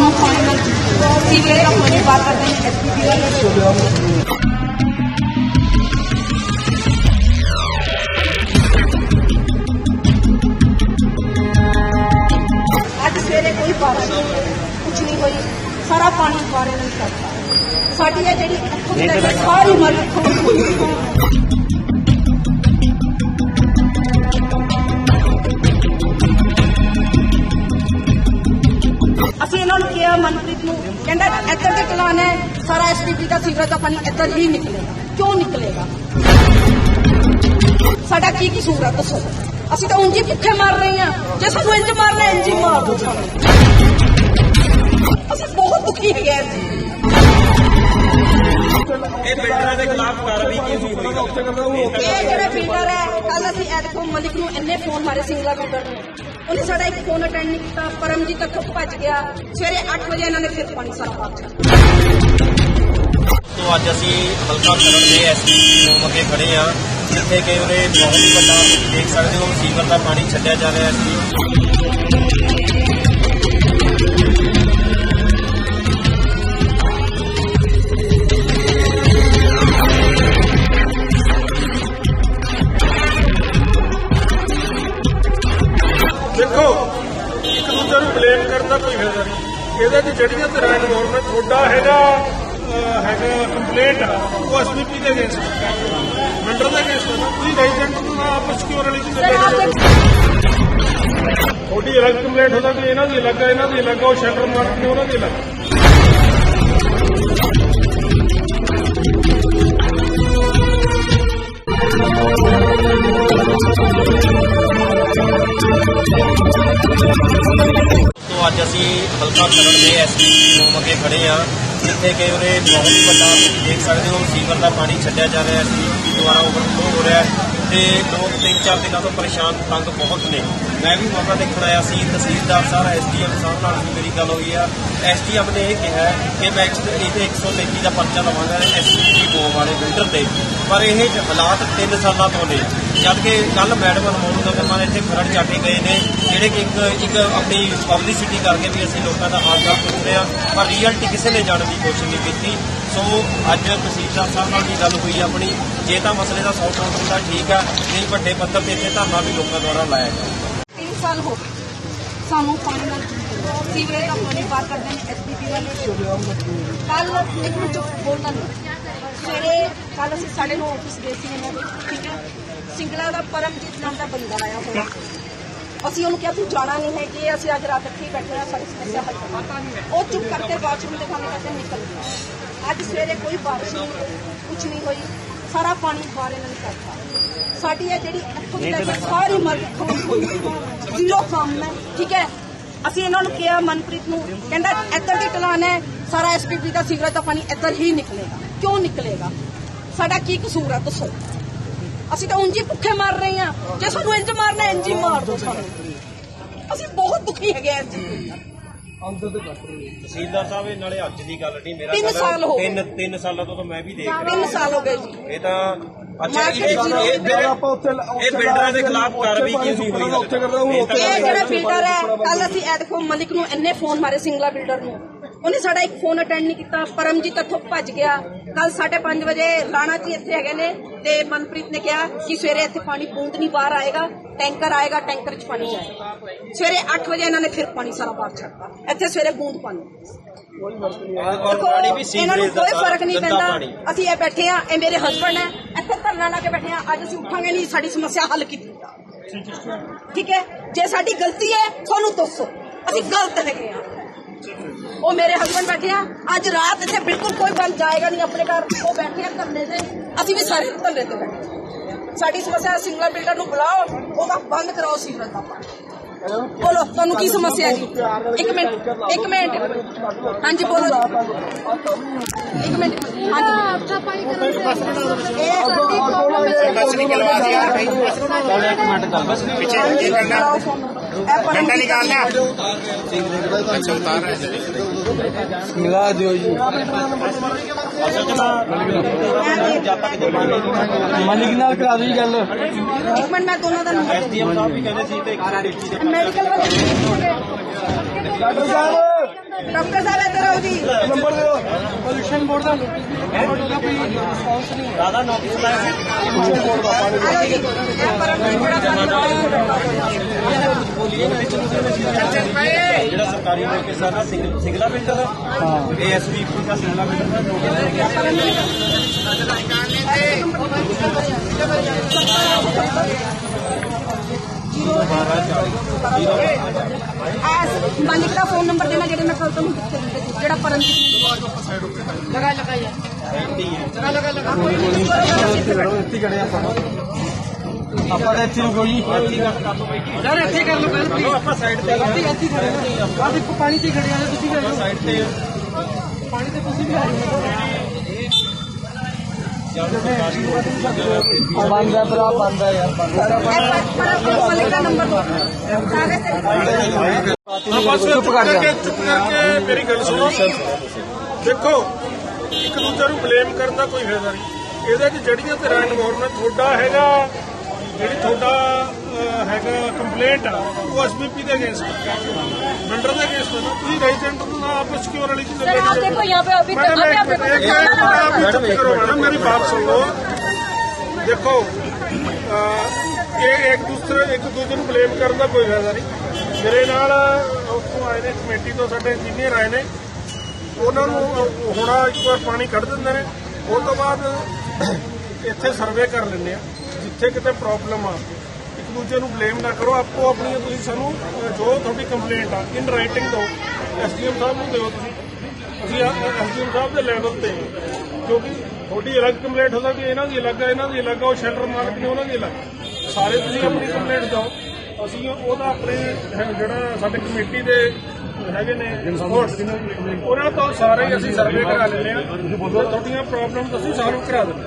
ਸਾਨੂੰ ਪਾਣੀ ਨਾਲ ਸੀਵਰੇਜ ਦਾ ਪਾਣੀ ਬਾਹਰ ਕਰਦੇ ਨੇ ਐਸਪੀਪੀ ਵਾਲੇ ਅੱਜ ਸਵੇਰੇ ਕੋਈ ਬਾਰਿਸ਼ ਨਹੀਂ ਕੁਝ ਨਹੀਂ ਹੋਈ ਸਾਰਾ ਪਾਣੀ ਬਾਰੇ ਨਾਲ ਕਰਦਾ ਸਾਡੀ ਇਹ ਜਿਹੜੀ ਇੱਥੋਂ ਦੀ ਲੈ ਕੇ ਸਾਰੀ ਉਮਰ ਅਸੀਂ ਇਹਨਾਂ ਨੂੰ ਕਿਹਾ ਮਨਪ੍ਰੀਤ ਨੂੰ ਕਹਿੰਦਾ ਇੱਧਰ ਦੇ ਚਲਾਨ ਹੈ ਸਾਰਾ ਐਸਟੀਪੀ ਦਾ ਸੀਵਰੇਜ ਦਾ ਪਾਣੀ ਇੱਧਰ ਹੀ ਨਿਕਲੇਗਾ। ਕਿਉਂ ਨਿਕਲੇਗਾ? ਸਾਡਾ ਕੀ ਕਸੂਰ ਹੈ ਦੱਸੋ? ਅਸੀਂ ਤਾਂ ਉਂਝ ਹੀ ਭੁੱਖੇ ਮਰ ਰਹੇ ਹਾਂ। ਜੇ ਸਾਨੂੰ ਇੰਜ ਮਾਰਨਾ ਇੰਜ ਹੀ ਮਾਰ ਦੋ ਅਸੀਂ ਬਹੁਤ ਦੁਖੀ ਹੈਗੇ ਜੀ ਇਹ ਬਿਲਡਰਾਂ ਦੇ ਖਿਲਾਫ ਕਾਰਵਾਈ ਕੀ ਹੋਈ ਇਹ ਜਿਹੜਾ ਫੀਲਡਰ ਹੈ ਕੱਲ ਅਸੀਂ ਐਡਕੋ ਮਲਿਕ ਨੂੰ ਇੰਨੇ ਫੋਨ ਮਾਰੇ ਸਿੰਗਲਾ ਫੀਲਡਰ ਨੂੰ। ਉਹਨੇ ਸਾਡਾ ਇੱਕ ਫੋਨ ਅਟੈਂਡ ਨਹੀਂ ਕੀਤਾ, ਪਰਮਜੀਤ ਇੱਥੋਂ ਭੱਜ ਗਿਆ। ਸਵੇਰੇ 8 ਵਜੇ ਇਹਨਾਂ ਨੇ ਫਿਰ ਪਾਣੀ ਸਾਰਾ ਪਾ ਤੋਂ ਅੱਜ ਅਸੀਂ ਹਲਕਾ ਕਰਨ ਦੇ ਐਸਪੀ ਨੂੰ ਅੱਗੇ ਖੜੇ ਆ ਜਿੱਥੇ ਕਿ ਉਹਨੇ ਬਹੁਤ ਵੱਡਾ ਦੇਖ ਸਕਦੇ ਹੋ, ਸੀਵਰ ਦਾ ਪਾਣੀ ਛੱਡਿਆ ਜਾ ਰਿਹਾ ਸੀ ਤੁਸੀਂ ਰੈਜ਼ੀਡੈਂਟ ਨੂੰ ਅਲੱਗ ਕੰਪਲੇਂਟ ਹੁੰਦਾ ਕਿ ਇਹਨਾਂ ਦੀ ਅਲੱਗ ਇਹਨਾਂ ਦੀ ਅਲੱਗ ਉਹ ਸ਼ਟਰ ਉਹਨਾਂ ਦੀ ਅਲੱਗ। ਤੋਂ ਅੱਜ ਅਸੀਂ ਹਲਕਾ ਕਰਨ ਦੇ ਐਸਪੀ ਨੂੰ ਅੱਗੇ ਖੜੇ ਆ ਜਿੱਥੇ ਕਿ ਉਹਨੇ ਬਹੁਤ ਵੱਡਾ ਤੁਸੀਂ ਦੇਖ ਸਕਦੇ ਹੋ, ਸੀਵਰ ਦਾ ਪਾਣੀ ਛੱਡਿਆ ਜਾ ਰਿਹਾ ਸੀ, ਦੁਬਾਰਾ ਓਵਰਫਲੋ ਹੋ ਰਿਹਾ ਹੈ ਤੇ ਲੋਕ ਤਿੰਨ ਚਾਰ ਦਿਨਾਂ ਤੋਂ ਪਰੇਸ਼ਾਨ, ਤੰਗ ਬਹੁਤ ਨੇ। ਮੈਂ ਵੀ ਮੌਕਾ ਦੇਖਣ ਆਇਆ ਸੀ, ਤਹਿਸੀਲਦਾਰ ਸਾਹਿਬ, ਐਸਡੀਐਮ ਸਾਹਿਬ ਨਾਲ ਵੀ ਮੇਰੀ ਗੱਲ ਹੋਈ ਆ। ਐਸਡੀਐਮ ਨੇ ਇਹ ਕਿਹਾ ਕਿ ਮੈਂ ਇੱਕ- ਇਹਦੇ 133 ਦਾ ਪਰਚਾ ਲਵਾਂਗਾ ਐਸਪੀਜੀ ਬੋ ਵਾਲੇ ਬਿਲਡਰ ਤੇ। ਪਰ ਇਹ ਜ- ਹਾਲਾਤ 3 ਸਾਲਾਂ ਤੋਂ ਨੇ। ਜਦ ਕਿ ਕੱਲ ਮੈਡਮ ਅਨਮੋਲ ਗਗਨਮਾਨ ਇੱਥੇ ਖਰੜ ਜਾ ਕੇ ਗਏ ਨੇ, ਜਿਹੜੇ ਕਿ ਇੱਕ ਇੱਕ ਆਪਣੀ ਪਬਲਿਸਿਟੀ ਕਰਕੇ ਵੀ ਅਸੀਂ ਲੋਕਾਂ ਦਾ ਹਾਲ ਚਾਲ ਪੁੱਛ ਰਹੇ ਆ ਪਰ ਰੀਅਲਟੀ ਕਿਸੇ ਨੇ ਜਾਣਨ ਦੀ ਕੋਸ਼ਿਸ਼ ਨਹੀਂ ਕੀਤੀ। ਸੋ ਅੱਜ ਤਹਿਸੀਲਦਾਰ ਸਾਹਿਬ ਨਾਲ ਵੀ ਗੱਲ ਹੋਈ ਆਪਣੀ। ਜੇ ਤਾਂ ਮਸਲੇ ਦਾ ਸੌਲਟ ਆਊਟ ਹੁੰਦਾ ਠੀਕ ਆ, ਨਹੀਂ ਵੱਡੇ ਪੱਧਰ ਤੇ ਇੱਥੇ ਧਰਨਾ ਵੀ ਲੋਕਾਂ ਦੁਆਰਾ ਲਾਇਆ ਜਾਏ ਤਿੰਨ ਸਾਲ ਹੋ ਗਏ। ਸਾਨੂੰ ਪਾਣੀ ਨਾਲ ਸੀਵਰੇਜ ਦਾ ਪਾਣੀ ਬਾਹਰ ਕਰਦੇ ਨੇ ਐਸਪੀਪੀ ਵਾਲੇ ਕੱਲ ਇੱਕ ਮਿੰਟ ਚੁੱਪ ਨਹੀਂ। ਸਵੇਰੇ ਕੱਲ ਅਸੀਂ ਸਾਡੇ ਨੂੰ ਆਫਿਸ ਗਏ ਸੀ ਇਹਨਾਂ ਦੇ ਠੀਕ ਹੈ? ਸਿੰਗਲਾ ਦਾ ਪਰਮਜੀਤ ਨਾਮ ਦਾ ਬੰਦਾ ਆਇਆ ਹੋਇਆ। ਅਸੀਂ ਉਹਨੂੰ ਕਿਹਾ ਤੂੰ ਜਾਣਾ ਨਹੀਂ ਹੈ ਕਿ ਅਸੀਂ ਅੱਜ ਰਾਤ ਇੱਥੇ ਬੈਠੇ ਹਾਂ ਸਾਡੀ ਸਮੱਸਿਆ ਹੱਲ ਕਰੋ ਉਹ ਚੁੱਪ ਕਰਕੇ ਬਾਥਰੂਮ ਦੇ ਖਾਣੇ ਕਰਕੇ ਨਿਕਲ ਗਿਆ ਅੱਜ ਸਵੇਰੇ ਕੋਈ ਬਾਰਿਸ਼ ਨਹੀਂ ਕੁਝ ਨਹੀਂ ਹੋਈ ਸਾਰਾ ਪਾਣੀ ਬਾਹਰ ਇਹਨਾਂ ਨੇ ਕਰਤਾ ਸਾਡੀ ਇਹ ਜਿਹੜੀ ਇੱਥੋਂ ਦੀ ਲੈ ਕੇ ਸਾਰੀ ਉਮਰ ਖੋਲ ਹੋਈ ਜ਼ੀਰੋ ਕੰਮ ਹੈ ਠੀਕ ਹੈ? ਅਸੀਂ ਇਹਨਾਂ ਨੂੰ ਕਿਹਾ ਮਨਪ੍ਰੀਤ ਨੂੰ ਕਹਿੰਦਾ ਇੱਧਰ ਦੀ ਟਲਾਨ ਹੈ ਸਾਰਾ ਐਸਪੀਪੀ ਦਾ ਸੀਵਰੇਜ ਦਾ ਪਾਣੀ ਇੱਧਰ ਹੀ ਨਿਕਲੇਗਾ। ਕਿਉਂ ਨਿਕਲੇਗਾ? ਸਾਡਾ ਕੀ ਕਸੂਰ ਹੈ ਦੱਸੋ? ਅਸੀਂ ਤਾਂ ਉਂਝ ਹੀ ਭੁੱਖੇ ਮਰ ਰਹੇ ਹਾਂ। ਜੇ ਸਾਨੂੰ ਇੰਜ ਮਾਰਨਾ ਇੰਜ ਹੀ ਮਾਰ ਦੋ ਸਾਨੂੰ। ਅਸੀਂ ਬਹੁਤ ਦੁਖੀ ਹੈਗੇ ਹਾਂ ਜੀ ਤਹਿਸੀਲਦਾਰ ਸਾਹਿਬ ਇਹ ਨਾਲੇ ਅੱਜ ਦੀ ਗੱਲ ਨਹੀਂ ਮੇਰਾ ਤਿੰਨ ਖਿਆਲ ਸਾਲ ਹੋ ਗਏ। ਤਿੰਨ ਤਿੰਨ ਸਾਲਾਂ ਤੋਂ ਤਾਂ ਮੈਂ ਵੀ ਦੇਖ ਰਿਹਾ। ਤਿੰਨ ਸਾਲ ਹੋ ਗਏ ਜੀ। ਇਹ ਤਾਂ ਅੱਛਾ ਇਹ। ਇਹ ਬਿਲਡਰ- ਬਿਲਡਰਾਂ ਦੇ ਖਿਲਾਫ ਕਾਰਵਾਈ ਕੀ ਹੋਈ ਉੱਥੇ ਇਹ ਜਿਹੜਾ ਫਿਲਟਰ ਹੈ ਕੱਲ ਅਸੀਂ ਮਲਿਕ ਨੂੰ ਇੰਨੇ ਫੋਨ ਮਾਰੇ ਸਿੰਗਲਾ ਬਿਲਡਰ ਨੂੰ। ਉਹਨੇ ਸਾਡਾ ਇੱਕ ਫੋਨ ਅਟੈਂਡ ਨਹੀਂ ਕੀਤਾ, ਪਰਮਜੀਤ ਇੱਥੋਂ ਭੱਜ ਗਿਆ। ਕੱਲ 5:30 ਵਜੇ ਰਾਣਾ ਜੀ ਇੱਥੇ ਹੈਗੇ ਨੇ ਤੇ ਮਨਪ੍ਰੀਤ ਨੇ ਕਿਹਾ ਕਿ ਸਵੇਰੇ ਇੱਥੇ ਪਾਣੀ ਬੂੰਦ ਨਹੀਂ, ਬਾਹਰ ਆਏਗਾ, ਟੈਂਕਰ ਆਏਗਾ, ਟੈਂਕਰ 'ਚ ਪਾਣੀ ਜਾਏਗਾ। ਸਵੇਰੇ 8 ਵਜੇ ਇਹਨਾਂ ਨੇ ਫਿਰ ਪਾਣੀ ਸਾਰਾ ਬਾਹਰ ਛੱਡਤਾ। ਇੱਥੇ ਸਵੇਰੇ ਬੂੰਦ ਪਾਣੀ। ਪਾਣੀ ਵੀ ਇਹਨਾਂ ਨੂੰ ਸੀਵਰੇਜ ਦਾ ਕੋਈ ਫ਼ਰਕ ਨਹੀਂ ਪੈਂਦਾ। ਅਸੀਂ ਇਹ ਬੈਠੇ ਆ ਇਹ ਮੇਰੇ ਹਸਬੰਡ ਹੈ। ਇੱਥੇ ਧਰਨਾ ਲਾ ਕੇ ਬੈਠੇ ਆ ਅੱਜ ਅਸੀਂ ਉੱਠਾਂਗੇ ਨਹੀਂ, ਸਾਡੀ ਸਮੱਸਿਆ ਹੱਲ ਕੀਤੀ ਠੀਕ ਹੈ? ਜੇ ਸਾਡੀ ਗਲਤੀ ਹੈ, ਤੁਹਾਨੂੰ ਦੱਸੋ। ਅਸੀਂ ਗਲਤ ਹੈਗੇ ਆ ਉਹ ਮੇਰੇ ਹਸਬੰਡ ਬੈਠੇ ਆ। ਅੱਜ ਰਾਤ ਇੱਥੇ ਬਿਲਕੁਲ ਕੋਈ ਬੰਦ ਜਾਏਗਾ ਨਹੀਂ ਆਪਣੇ ਘਰ। ਉਹ ਬੈਠੇ ਆ ਧਰਨੇ ਤੇ। ਅਸੀਂ ਵੀ ਸਾਰੇ ਧਰਨੇ ਤੇ ਬੈਠੇ ਸਾਡੀ ਸਮੱਸਿਆ ਸਿੰਗਲ ਬਿਲਡਰ ਨੂੰ ਬੁਲਾਓ ਉਹਦਾ ਬੰਦ ਕਰਾਓ ਸੀਵਰੇਜ ਦਾ ਬੋਲੋ ਤੁਹਾਨੂੰ ਕੀ ਸਮੱਸਿਆ ਜੀ? ਇੱਕ ਮਿੰਟ ਇੱਕ ਮਿੰਟ। ਹਾਂਜੀ ਬੋਲੋ। ਇੱਕ ਮਿੰਟ। ਹਾਂਜੀ। ਆਪਣਾ ਪਾਣੀ ਕਰੋ ਇਹ ਸਾਡੀ ਡੰਡਾ ਨਿਕਾਲ ਲਿਆ ਮਿਲਾ ਦਿਓ ਜੀ ਅਸਲ ਚ ਨਾ ਜਦ ਤੱਕ ਜਮਾਨੇ ਮਾਲਿਕ ਨਾਲ ਕਰਾ ਦਿਓ ਜੀ ਗੱਲ ਮਿੰਟ ਮੈਂ ਦੋਨਾਂ ਦਾ ਨੰਬਰ ਐਸਡੀਐਮ ਸਾਹਿਬ ਵੀ ਕਹਿੰਦੇ ਸੀ ਤੇ ਇੱਕ ਮੈਡੀਕਲ ਵਾਲੇ ਡਾਕਟਰ ਸਾਹਿਬ ਡਾਕਟਰ ਸਾਹਿਬ ਇੱਧਰ ਆਓ ਜੀ। ਨੰਬਰ ਦਿਓ। ਪੋਲੂਸ਼ਨ ਬੋਰਡ ਦਾ ਨੋਟਿਸ ਉਹਦਾ ਕੋਈ ਰਿਸਪੌਂਸ ਨਹੀਂ ਦਾਦਾ ਨੋਟਿਸ ਲਾਇਆ ਪੋਲੂਸ਼ਨ ਬੋਰਡ ਦਾ ਪਾਣੀ ਆਓ ਜੀ। ਇਹ ਪਰਮ ਬੜਾ ਜਿਹੜਾ ਸਰਕਾਰੀ ਮੌਕੇ ਸਾਡਾ ਸਿੰਗ- ਸਿੰਗਲਾ ਪਿੰਡ ਦਾ ਹਾਂ। ਏਐਸਪੀ ਦਾ ਸਿੰਗਲਾ ਪਿੰਡ ਦਾ ਨੋਟਿਸ। ਐਸ ਮਾਲਿਕ ਦਾ ਫੋਨ ਨੰਬਰ ਦੇਣਾ ਜਿਹੜੇ ਮੈਂ ਕੱਲ ਤੁਹਾਨੂੰ ਦਿੱਤੇ ਸੀ, ਜਿਹੜਾ ਪਰਮਜੀਤ ਲਗਾ ਲਗਾ ਯਾਰ। ਲਗਾ ਲਗਾ ਲਗਾ। ਕੋਈ ਨਹੀਂ ਖੜੇ ਆਪਾਂ। ਆਪਾਂ ਤਾਂ ਇੱਥੇ ਰੁਕੋ ਜੀ। ਯਾਰ ਇੱਥੇ ਕਰ ਲਓ ਚਲੋ ਆਪਾਂ ਸਾਈਡ ਤੇ ਇੱਥੇ ਇੱਥੇ ਖੜੇ ਆ ਦੇਖੋ ਪਾਣੀ ਤੇ ਖੜੇ ਆ ਤੁਸੀਂ ਕਰ ਲਓ ਸਾਈਡ ਤੇ ਪਾਣੀ ਤੇ ਤੁਸੀਂ ਵੀ ਆ ਬੰਦ ਭਰਾ ਬੰਦ ਯਾਰ ਬਸ ਚੁੱਪ ਕਰਕੇ ਚੁੱਪ ਕਰਕੇ ਮੇਰੀ ਗੱਲ ਸੁਣੋ ਦੇਖੋ, ਇੱਕ ਦੂਜੇ ਨੂੰ ਬਲੇਮ ਕਰਨ ਦਾ ਕੋਈ ਫਾਇਦਾ ਨਹੀਂ। ਇਹਦੇ 'ਚ ਜਿਹੜੀਆਂ ਧਿਰਾਂ ਇਨਵੋਲਵਮੈਂਟ ਤੁਹਾਡਾ ਹੈਗਾ ਜਿਹੜੀ ਤੁਹਾਡਾ ਅਹ, ਹੈਗਾ ਕੰਪਲੇਂਟ ਆ ਉਹ ਐਸਬੀਪੀ ਦੇ ਅਗੇਂਸਟ ਮੈਂਬਰ ਦੇ ਅਗੇਂਸਟ ਨਾ ਤੁਸੀਂ ਰੈਜ਼ੀਡੈਂਟ ਨੂੰ ਨਾ ਆਪਸ ਸਿਕਿਉਰ ਵਾਲੀ ਚੀਜ਼ सर आप देखो यहाँ पे अभी तक अभी आप देखो एक मिनट आप भी चुप करो मैडम मेरी बात सुन लो देखो अ, ਇਹ ਇੱਕ ਦੂਸਰੇ ਇੱਕ ਦੂਜੇ ਨੂੰ ਬਲੇਮ ਕਰਨ ਦਾ ਕੋਈ ਫਾਇਦਾ ਨਹੀਂ ਮੇਰੇ ਨਾਲ ਉੱਥੋਂ ਆਏ ਨੇ ਕਮੇਟੀ ਤੋਂ ਸਾਡੇ ਇੰਜੀਨੀਅਰ ਆਏ ਨੇ ਉਹਨਾਂ ਨੂੰ ਹੁਣ ਇੱਕ ਵਾਰ ਪਾਣੀ ਕੱਢ ਦਿੰਦੇ ਨੇ ਉਸ ਤੋਂ ਬਾਅਦ ਇੱਥੇ ਸਰਵੇ ਕਰ ਲੈਂਦੇ ਆ ਜਿੱਥੇ ਕਿਤੇ ਪ੍ਰੋਬਲਮ ਆ। ਇੱਕ ਦੂਜੇ ਨੂੰ ਬਲੇਮ ਨਾ ਕਰੋ। ਆਪੋ ਆਪਣੀਆਂ ਤੁਸੀਂ ਸਾਨੂੰ ਜੋ ਤੁਹਾਡੀ ਕੰਪਲੇਂਟ ਆ ਇਨ ਰਾਈਟਿੰਗ ਦਿਓ। ਐਸਡੀਐਮ ਸਾਹਿਬ ਨੂੰ ਦਿਓ ਤੁਸੀਂ। ਅਸੀਂ ਐਸਡੀਐਮ ਸਾਹਿਬ ਦੇ ਲੈਵਲ ਤੇ ਕਿਉਂਕਿ ਤੁਹਾਡੀ ਅਲੱਗ ਕੰਪਲੇਂਟ ਹੋ ਸਕਦੀ ਇਹਨਾਂ ਦੀ ਅਲੱਗ ਹੈ ਇਹਨਾਂ ਦੀ ਅਲੱਗ ਹੈ ਉਹ ਸ਼ਟਰ ਮਾਲਕ ਨੇ ਉਹਨਾਂ ਦੀ ਅਲੱਗ। ਸਾਰੇ ਤੁਸੀਂ ਆਪਣੀ ਕੰਪਲੇਂਟ ਦਿਓ। ਅਸੀਂ ਉਹਦਾ ਆਪਣੇ ਜਿਹੜਾ ਸਾਡੇ ਕਮੇਟੀ ਦੇ ਹੈਗੇ ਨੇ ਉਹਨਾਂ ਤੋਂ ਸਾਰੇ ਅਸੀਂ ਸਰਵੇ ਕਰਾ ਲੈਂਦੇ ਆ ਤੁਹਾਡੀਆਂ ਪ੍ਰੋਬਲਮ ਅਸੀਂ ਸਾਲਵ ਕਰਾ ਦਿੰਦੇ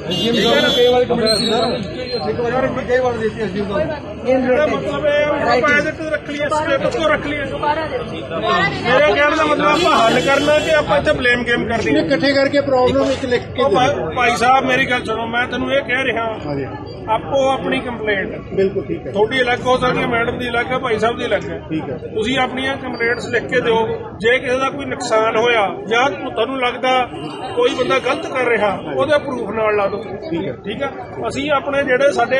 ਆਪੋ ਆਪਣੀ ਕੰਪਲੇਂਟ ਬਿਲਕੁਲ ਤੁਹਾਡੀ ਅਲੱਗ ਹੋ ਸਕਦੀ ਮੈਡਮ ਦੀ ਅਲੱਗ ਹੈ ਭਾਈ ਸਾਹਿਬ ਦੀ ਅਲੱਗ ਹੈ। ਠੀਕ ਹੈ। ਤੁਸੀਂ ਆਪਣੀਆਂ ਕੰਪਲੇਂਟਸ ਲਿਖ ਕੇ ਦਿਓ। ਜੇ ਕਿਸੇ ਦਾ ਕੋਈ ਨੁਕਸਾਨ ਹੋਇਆ ਜਾਂ ਤੁਹਾਨੂੰ ਲੱਗਦਾ ਕੋਈ ਬੰਦਾ ਗਲਤ ਕਰ ਰਿਹਾ ਉਹਦੇ ਪ੍ਰੂਫ ਨਾਲ ਲਾ ਦੋ ਠੀਕ ਹੈ। ਠੀਕ ਹੈ ਅਸੀਂ ਆਪਣੇ ਜਿਹੜੇ ਸਾਡੇ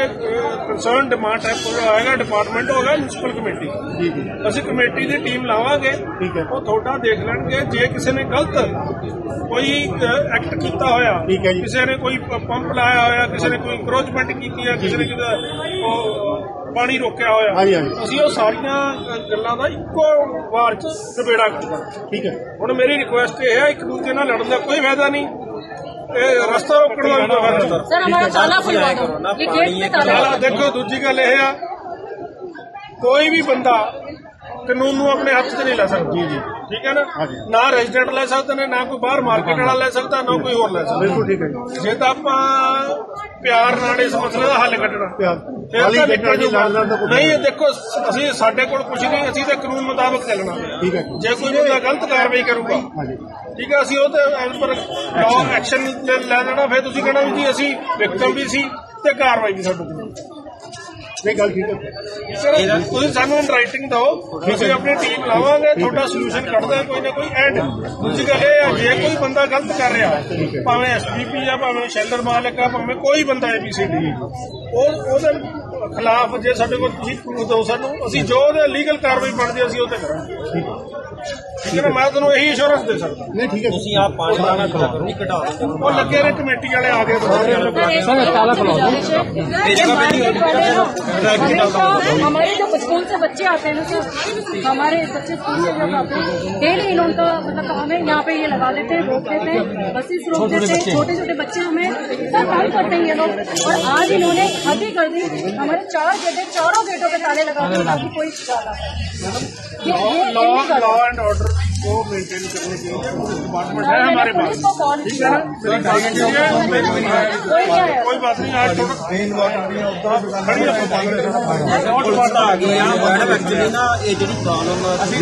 ਕੰਸਰਨ ਡਿਮਾਂਡ ਹੈ ਹੈਗਾ ਡਿਪਾਰਟਮੈਂਟ ਹੋਗਾ ਮਿਊਨਿਸਪਲ ਕਮੇਟੀ ਜੀ ਜੀ ਅਸੀਂ ਕਮੇਟੀ ਦੀ ਟੀਮ ਲਾਵਾਂਗੇ ਠੀਕ ਹੈ। ਉਹ ਤੁਹਾਡਾ ਦੇਖ ਲੈਣਗੇ ਜੇ ਕਿਸੇ ਨੇ ਗਲਤ ਕੋਈ ਐਕਟ ਕੀਤਾ ਹੋਇਆ। ਕਿਸੇ ਨੇ ਕੋਈ ਪੰਪ ਲਾਇਆ ਹੋਇਆ ਕਿਸੇ ਨੇ ਕੋਈ ਇਨਕਰੋਚਮੈਂਟ ਕੀਤੀ ਹੈ ਕਿਸੇ ਨੇ ਉਹ ਪਾਣੀ ਰੋਕਿਆ ਹੋਇਆ ਹਾਂਜੀ, ਹਾਂਜੀ। ਅਸੀਂ ਉਹ ਸਾਰੀਆਂ ਗੱਲਾਂ ਦਾ ਇੱਕੋ ਵਾਰ ਚ ਨਿਬੇੜਾ ਕਰਾਂਗੇ ਠੀਕ ਹੈ ਹੁਣ ਮੇਰੀ ਰਿਕੁਐਸਟ ਇਹ ਹੈ ਇੱਕ ਦੂਜੇ ਨਾਲ ਲੜਨ ਦਾ ਕੋਈ ਫਾਇਦਾ ਨਹੀਂ ਇਹ ਰਸਤਾ ਰੋਕਣ ਦਾ ਵੀ ਕੋਈ ਫਾਇਦਾ ਨਹੀਂ सर हमारा ताला खुलवा दो ये गेट पे ताला ਨਾਲ ਦੇਖੋ ਦੂਜੀ ਗੱਲ ਇਹ ਆ ਕੋਈ ਵੀ ਬੰਦਾ ਕਾਨੂੰਨ ਨੂੰ ਆਪਣੇ ਹੱਥ 'ਚ ਨਹੀਂ ਲੈ ਸਕਦਾ। ਜੀ ਜੀ। ਠੀਕ ਹੈ ਨਾ। ਨਾ ਰੈਜ਼ੀਡੈਂਟ ਲੈ ਸਕਦੇ ਨੇ ਨਾ ਕੋਈ ਬਾਹਰ ਮਾਰਕੀਟ ਵਾਲਾ ਲੈ ਸਕਦਾ ਨਾ ਕੋਈ ਹੋਰ ਲੈ ਸਕਦਾ। ਬਿਲਕੁਲ ਠੀਕ ਹੈ ਜੀ। ਤਾਂ ਆਪਾਂ ਪਿਆਰ ਨਾਲ ਇਸ ਮਸਲੇ ਦਾ ਹੱਲ ਕੱਢਣਾ। ਪਿਆਰ। ਤਾਂ ਦੇਖਣਾ ਜੀ ਨਹੀਂ ਇਹ ਦੇਖੋ ਅਸੀਂ ਸਾਡੇ ਕੋਲ ਕੁਝ ਨਹੀਂ ਅਸੀਂ ਤਾਂ ਕਾਨੂੰਨ ਮੁਤਾਬਕ ਚੱਲਣਾ। ਠੀਕ ਹੈ ਜੀ। ਕੋਈ ਬੰਦਾ ਗਲਤ ਕਾਰਵਾਈ ਕਰੂਗਾ ਹਾਂਜੀ। ਠੀਕ ਹੈ ਅਸੀਂ ਉਹ ਤੇ ਪਰ ਲਾਅ ਐਕਸ਼ਨ ਲੈ ਲੈਣਾ ਫਿਰ ਤੁਸੀਂ ਕਹਿਣਾ ਵੀ ਜੀ ਅਸੀਂ ਵਿਕਟਮ ਵੀ ਸੀ ਤੇ ਕਾਰਵਾਈ ਵੀ ਸਾਡੇ ਕੋਲ ਨਹੀਂ ਗੱਲ ਠੀਕ ਹੈ। ਸਰ ਤੁਸੀਂ ਸਾਨੂੰ ਰਾਈਟਿੰਗ ਦਿਓ ਅਸੀਂ ਆਪਣੀ ਟੀਮ ਲਾਵਾਂਗੇ ਤੁਹਾਡਾ ਸੋਲੂਸ਼ਨ ਕੱਢਦਾ ਕੋਈ ਨਾ ਕੋਈ ਐਂਡ ਇਹ ਆ ਜੇ ਕੋਈ ਬੰਦਾ ਗਲਤ ਕਰ ਰਿਹਾ ਭਾਵੇਂ ਐਸਪੀਪੀ ਆ ਭਾਵੇਂ ਸ਼ੈਲਰ ਮਾਲਕ ਆ ਭਾਵੇਂ ਕੋਈ ਬੰਦਾ ਏਬੀਸੀਡੀ ਉਹ ਉਹਦੇ ਖਿਲਾਫ ਜੇ ਸਾਡੇ ਕੋਲ ਤੁਸੀਂ ਪ੍ਰੂਫ ਦਿਓ ਸਾਨੂੰ ਅਸੀਂ ਜੋ ਉਹਦੇ ਲੀਗਲ ਕਾਰਵਾਈ ਬਣਦੀ ਹੈ, ਅਸੀਂ ਉਹ ਤੇ ਕਰਾਂਗੇ ਠੀਕ ਹੈ ਨਾ? ਮੈਂ ਤੁਹਾਨੂੰ ਇਹੀ ਇੰਸ਼ੋਰੈਂਸ ਦੇ ਸਕਦਾ ਨਹੀਂ ਠੀਕ ਹੈ ਤੁਸੀਂ ਆਪ ਪਾਣੀ ਦਾ ਨਾ ਕਰੋ ਨਹੀਂ ਘਟਾ ਦਿਓ ਉਹ ਲੱਗੇ ਨੇ ਕਮੇਟੀ ਵਾਲੇ ਆ ਗਏ सर ताला खुलवा हमारे जो स्कूल से बच्चे आते हैं ना सर हमारे बच्चे स्कूल से जब आते हैं डेली इन्होंने मतलब हमें यहाँ पे ये लगा देते हैं रोक देते हैं बसेस रोक देते हैं छोटे छोटे बच्चे हमें सर काम करते हैं ये लोग और आज इन्होंने हद ही कर दी हमारे चार गेटे चारों गेटों पे ताले लगा दिए ताकि कोई शिकायत ना करे। ये ये लॉ इनने कर लॉ एंड ऑर्डर को मेंटेन करने के लिए डिपार्टमेंट है हमारे पास पुलिस को कॉल ठीक है ना किया मेरी बात सुनिए, कोई क्या है कोई बात नहीं आज थोड़ा खड़ी है ਬਹੁਤ ਆ ਗਈ ਆ ਮੈਡਮ ਐਕਚੁਅਲੀ ਨਾ ਇਹ ਜਿਹੜੀ ਪ੍ਰੋਬਲਮ ਅਸੀਂ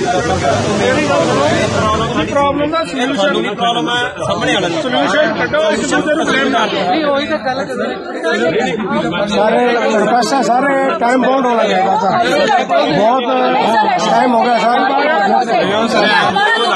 ਮੇਰੀ ਗੱਲ ਸੁਣੋ ਪ੍ਰੋਬਲਮ ਸਾਡੀ ਪ੍ਰੋਬਲਮ ਦਾ ਸਾਨੂੰ ਸੋਲੂਸ਼ਨ ਵੀ ਪ੍ਰੋਬਲਮ ਹੈ ਸਾਹਮਣੇ ਵਾਲਾ ਨੂੰ ਸੋਲੂਸ਼ਨ ਕੱਢੋ ਇੱਕ ਦੂਜੇ ਨੂੰ ਬਲੇਮ ਕਰ ਦਿਓ ਨਹੀਂ ਉਹੀ ਤਾਂ ਗੱਲ ਕਰ सारे रिक्वेस्ट है सारे टाइम बाउंड होना चाहिए था बहुत टाइम हो गया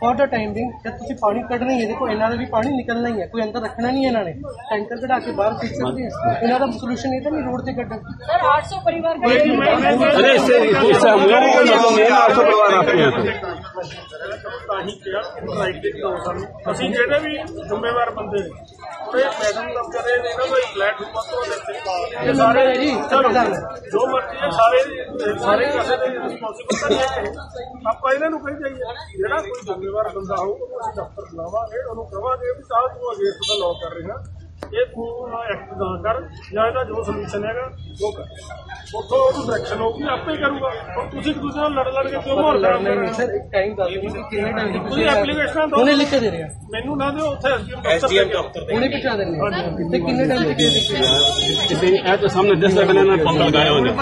for the time being ਜਦ ਤੁਸੀਂ ਪਾਣੀ ਕੱਢਣਾ ਹੀ ਹੈ ਦੇਖੋ ਇਹਨਾਂ ਦਾ ਵੀ ਪਾਣੀ ਨਿਕਲਣਾ ਹੀ ਹੈ ਕੋਈ ਅੰਦਰ ਰੱਖਣਾ ਨਹੀਂ ਇਹਨਾਂ ਨੇ ਟੈਂਕਰ ਕਢਾ ਕੇ ਬਾਹਰ ਖਿੱਚ ਸਕਦੇ ਆ ਇਹਨਾਂ ਦਾ ਸੋਲੂਸ਼ਨ ਇਹ ਤਾਂ ਨਹੀਂ ਰੋਡ ਤੇ ਕੱਢਣ ਸਰ 800 ਪਰਿਵਾਰ ਅਰੇ ਇਸੇ ਇਸੇ ਹਮਾਰੇ ਕੋਲ ਮਤਲਬ ਮੇਨ 800 ਪਰਿਵਾਰ ਆਪਣੇ ਆ ਤਾਂ ਹੀ ਕਿਹਾ ਰਾਈਟ ਦੇ ਦਿਓ ਸਾਨੂੰ ਅਸੀਂ ਜਿਹੜੇ ਵੀ ਜ਼ਿੰਮੇਵਾਰ ਬੰਦੇ ਨੇ ਤੇ ਮੈਡਮ ਤੋਂ ਇਹ ਸਾਰੇ ਜੀ, ਚਲੋ ਚੱਲ। ਜੋ ਮਰਜ਼ੀ ਹੈ ਸਾਰੇ ਸਾਰੇ ਕਿਸੇ ਦੇ ਰਿਸਪੌਂਸਿਬਲ ਤਾਂ ਨਹੀਂ ਹੈ। ਆਪਾਂ ਇਹਨਾਂ ਨੂੰ ਕਹੀ ਜਾਈਏ ਜਿਹੜਾ ਕੋਈ ਜ਼ਿੰਮੇਵਾਰ ਬੰਦਾ ਹੋਊ ਅਸੀਂ ਦਫ਼ਤਰ ਬੁਲਾਵਾਂਗੇ ਉਹਨੂੰ ਕਹਾਂਗੇ ਵੀ ਸਾਹਿਬ ਤੂੰ ਅਗੇਂਸਟ ਦਾ ਲਾਅ ਕਰ ਰਿਹਾ। ਇਹ ਤੂੰ ਐਕਟ ਨਾ ਕਰ ਜਾਂ ਇਹਦਾ ਜੋ ਸੋਲੂਸ਼ਨ ਹੈਗਾ ਉਹ ਕਰ। ਉੱਥੋਂ ਉਹਨੂੰ ਡਾਇਰੈਕਸ਼ਨ ਹੋਊਗੀ ਆਪੇ ਹੀ ਕਰੂਗਾ। ਹੁਣ ਤੁਸੀਂ ਇੱਕ ਦੂਜੇ ਨਾਲ ਲੜ ਲੜ ਕੇ ਕਿਉਂ ਮਾਹੌਲ ਖਰਾਬ ਕਰ ਰਹੇ ਹੋ? ਸਰ ਇੱਕ ਟਾਈਮ ਦੱਸ ਦਿਓ ਕਿ ਕਿੰਨੇ ਟਾਈਮ ਦੀ ਤੁਸੀਂ ਐਪਲੀਕੇਸ਼ਨਾਂ ਦਿਓ ਹੁਣੇ ਲਿਖ ਕੇ ਦੇ ਰਿਹਾ ਮੈਨੂੰ ਨਾ ਦਿਓ ਉੱਥੇ ਐਸਡੀਐਮ ਦਫ਼ਤਰ ਤੇ ਹੁਣੇ ਪਹੁੰਚਾ ਹਾਂ। ਤੇ ਕਿੰਨੇ ਟਾਈਮ ਦੀ ਕੇਸ ਦਿੱਤੀ ਇਹ ਤਾਂ ਸਾਹਮਣੇ 10 ਅਗਲੇ ਨਾਲ ਪੰਪ ਨੇ